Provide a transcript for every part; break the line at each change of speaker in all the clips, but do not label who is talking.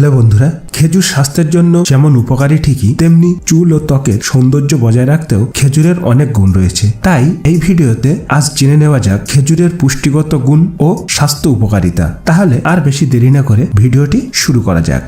Hello বন্ধুরা, খেজুর স্বাস্থ্যের জন্য যেমন উপকারী ঠিকই, তেমনি চুল ও ত্বকের সৌন্দর্য বজায় রাখতেও খেজুরের অনেক গুণ রয়েছে। তাই এই ভিডিওতে আজ জেনে নেওয়া যাক খেজুরের পুষ্টিগত গুণ ও স্বাস্থ্য উপকারিতা। তাহলে আর বেশি দেরি না করে ভিডিওটি শুরু করা যাক।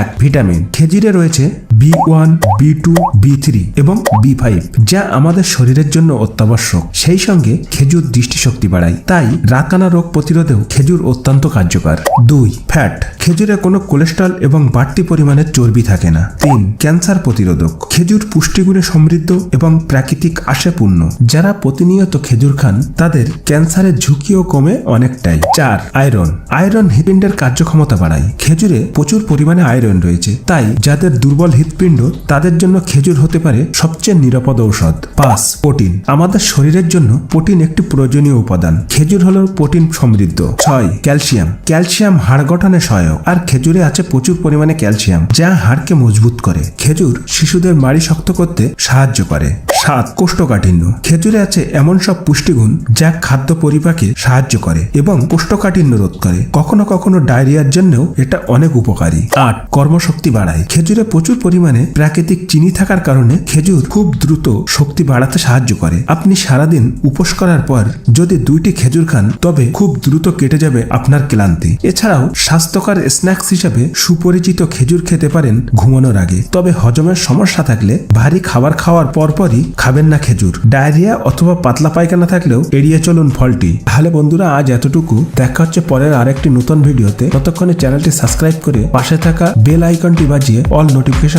এক, ভিটামিন। খেজুরে রয়েছে B one, B two, B three এবং বি ফাইভ, যা আমাদের শরীরের জন্য অত্যাবশ্যক। সেই সঙ্গে খেজুর দৃষ্টিশক্তি বাড়ায়। তাই রাতানা রোগ প্রতিরোধেও খেজুর অত্যন্ত কার্যকর। দুই, ফ্যাট। খেজুরে কোনো কোলেস্ট্রল এবং বাড়তি পরিমাণে চর্বি থাকে না। তিন, ক্যান্সার প্রতিরোধক। খেজুর পুষ্টিগুণে সমৃদ্ধ এবং প্রাকৃতিক আশে পূর্ণ। যারা প্রতিনিয়ত খেজুর খান, তাদের ক্যান্সারের ঝুঁকিও কমে অনেকটাই। চার, আয়রন। আয়রন হৃদপিণ্ডের কার্যক্ষমতা বাড়ায়। খেজুরে প্রচুর পরিমাণে আয়রন রয়েছে। তাই যাদের দুর্বল হৃৎপিণ্ড তাদের জন্য খেজুর হতে পারে সবচেয়ে নিরাপদ ঔষধ। পাঁচ, প্রোটিন। আমাদের শরীরের জন্য প্রোটিন একটি প্রয়োজনীয় উপাদান। খেজুর হলো প্রোটিন সমৃদ্ধ। ছয়, ক্যালসিয়াম। ক্যালসিয়াম হাড় গঠনে সহায়ক। আর খেজুরে আছে প্রচুর পরিমাণে ক্যালসিয়াম, যা হাড়কে মজবুত করে। খেজুর শিশুদের মাড়ি শক্ত করতে সাহায্য করে। সাত, কোষ্ঠকাঠিন্য। খেজুরে আছে এমন সব পুষ্টিগুণ যা খাদ্য পরিপাকে সাহায্য করে এবং কোষ্ঠকাঠিন্য রোধ করে। কখনো কখনো ডায়রিয়ার জন্যও এটা অনেক উপকারী। আট, কর্মশক্তি বাড়ায়। খেজুরে প্রচুর পরিমাণে প্রাকৃতিক চিনি থাকার কারণে খেজুর খুব দ্রুত শক্তি বাড়াতে সাহায্য করে। আপনি সারাদিন উপোস করার পর যদি দুইটি খেজুর খান, তবে খুব দ্রুত কেটে যাবে আপনার ক্লান্তি। এছাড়াও স্বাস্থ্যকর স্ন্যাক্স হিসেবে সুপরিচিত খেজুর খেতে পারেন ঘুমানোর আগে। তবে হজমের সমস্যা থাকলে ভারী খাবার খাওয়ার পরপরই খাবেন না খেজুর। ডায়রিয়া অথবা পাতলা পায়খানা থাকলেও এড়িয়ে চলুন ফলটি। তাহলে বন্ধুরা, আজ এতটুকু। দেখা হচ্ছে পরের আরেকটি নতুন ভিডিওতে। ততক্ষণে চ্যানেলটি সাবস্ক্রাইব করে পাশে থাকা বেল আইকনটি বাজিয়ে অল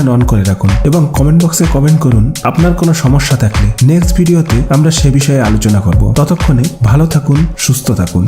নোটিফিকেশন অন করে রাখুন এবং কমেন্ট বক্সে কমেন্ট করুন আপনার কোনো সমস্যা থাকলে নেক্সট ভিডিওতে আমরা সে বিষয়ে আলোচনা করব। ততক্ষণে ভালো থাকুন, সুস্থ থাকুন।